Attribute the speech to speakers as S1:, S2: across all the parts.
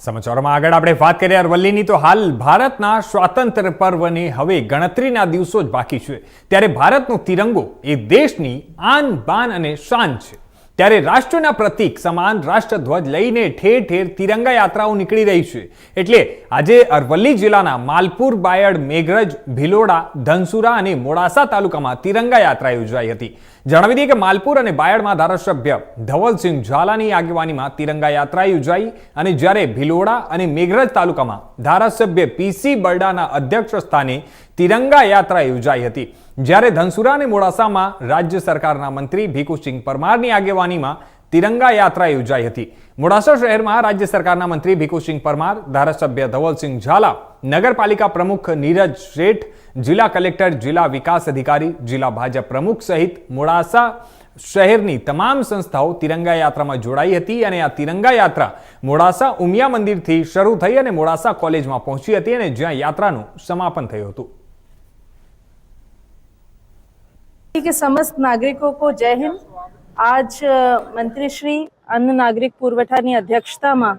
S1: સમાચારોમાં આગળ આપણે વાત કરીએ અરવલ્લીની, તો હાલ ભારતના સ્વાતંત્ર્ય પર્વની હવે ગણતરીના દિવસો જ બાકી છે. ત્યારે ભારતનો તિરંગો એ દેશની આન બાન અને શાન છે. ત્યારે રાષ્ટ્રના પ્રતીક સમાન રાષ્ટ્રધ્વજ લઈને ઠેર ઠેર તિરંગા યાત્રાઓ નીકળી રહી છે. એટલે આજે અરવલ્લી જિલ્લાના માલપુર, બાયડ, મેઘરજ, ભિલોડા, ધનસુરા અને મોડાસા તાલુકામાં તિરંગા યાત્રા યોજાઈ હતી. જણાવી દઈએ કે માલપુર અને બાયડમાં ધારાસભ્ય ધવલસિંહ ઝાલાની આગેવાનીમાં તિરંગા યાત્રા યોજાઈ અને જ્યારે ભિલોડા અને મેઘરજ તાલુકામાં ધારાસભ્ય પીસી બરડાના અધ્યક્ષ સ્થાને તિરંગા યાત્રા યોજાઈ હતી. જ્યારે ધનસુરા અને મોડાસામાં રાજ્ય સરકારના મંત્રી ભીખુસિંહ પરમારની આગેવાનીમાં તિરંગા યાત્રા યોજાઈ હતી. મોડાસા શહેરમાં રાજ્ય સરકારના મંત્રી ભીખુસિંહ પરમાર, ધારાસભ્ય ધવલસિંહ ઝાલા, નગરપાલિકા પ્રમુખ નીરજ શેઠ, જિલ્લા કલેક્ટર, જિલ્લા વિકાસ અધિકારી, જિલ્લા ભાજપ પ્રમુખ સહિત મોડાસા શહેરની તમામ સંસ્થાઓ તિરંગા યાત્રામાં જોડાઈ હતી અને આ તિરંગા યાત્રા મોડાસા ઉમિયા મંદિરથી શરૂ થઈ અને મોડાસા કોલેજમાં પહોંચી હતી અને જ્યાં યાત્રાનું સમાપન થયું હતું.
S2: के समस्त नागरिकों को जय हिंद आज अ, मंत्री श्री અન્ન નાગરિક પુરવઠાની અધ્યક્ષતામાં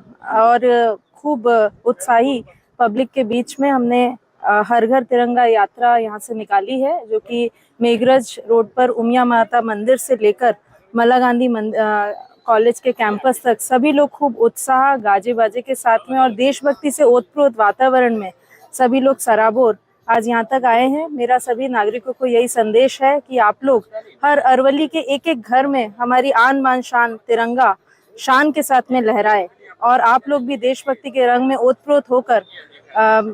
S2: और अ, खूब अ, उत्साही पब्लिक के बीच में हमने अ, हर घर तिरंगा यात्रा यहाँ से निकाली है जो कि मेघरज रोड पर उमिया माता मंदिर से लेकर मला गांधी मंद- अ, कॉलेज के कैंपस तक सभी लोग खूब उत्साह गाजे बाजे के साथ में और देशभक्ति से ओतप्रोत वातावरण में सभी लोग सराबोर आज यहाँ तक आए हैं। मेरा सभी नागरिकों को यही संदेश है कि आप लोग हर अरवली के एक एक घर में हमारी आन बान शान तिरंगा शान के साथ में लहराए और आप लोग भी देशभक्ति के रंग में ओतप्रोत होकर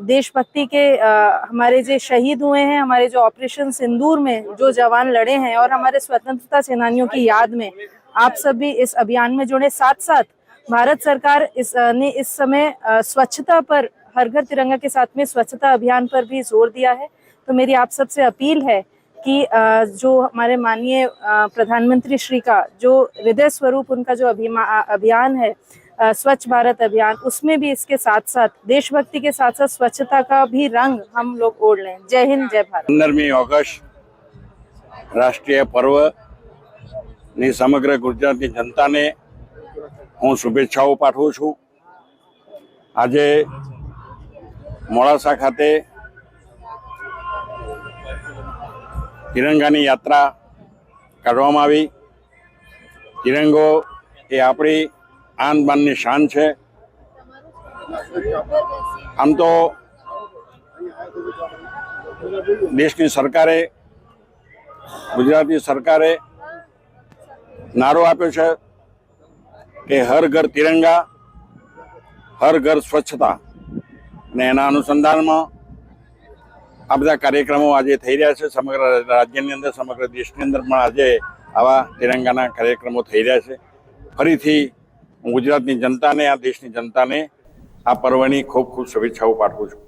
S2: देशभक्ति के अ, हमारे जो शहीद हुए हैं हमारे जो ऑपरेशन सिंदूर में जो जवान लड़े हैं और हमारे स्वतंत्रता सेनानियों की याद में आप सब भी इस अभियान में जुड़े। साथ साथ भारत सरकार इस ने इस समय स्वच्छता पर हर घर तिरंगा के साथ में स्वच्छता अभियान पर भी जोर दिया है तो मेरी आप सबसे अपील है कि अ, जो हमारे माननीय अ, प्रधानमंत्री श्री का जो हृदय स्वरूप उनका जो अभिमा अभियान है अ, स्वच्छ भारत अभियान उसमें भी इसके साथ साथ देशभक्ति के साथ साथ स्वच्छता का भी रंग हम लोग ओढ़ लें जय हिंद जय भारत
S3: પંદરમી ઓગસ્ટ રાષ્ટ્રીય પર્વ ની સમગ્ર ગુજરાતની જનતાને હું શુભેચ્છાઓ પાઠવું છું આજે મોડાસા ખાતે તિરંગાની યાત્રા કાઢવામાં આવી. તિરંગો એ આપણી આન બાનની શાન છે. આમ તો દેશની સરકારે, ગુજરાતની સરકારે નારો આપ્યો છે કે હર ઘર તિરંગા, હર ઘર સ્વચ્છતા. અને એના અનુસંધાનમાં આ બધા કાર્યક્રમો આજે થઈ રહ્યા છે. સમગ્ર રાજ્યની અંદર, સમગ્ર દેશની અંદર પણ આજે આવા તિરંગાના કાર્યક્રમો થઈ રહ્યા છે. ફરીથી હું ગુજરાતની જનતાને, આ દેશની જનતાને આ પર્વની ખૂબ ખૂબ શુભેચ્છાઓ પાઠવું છું.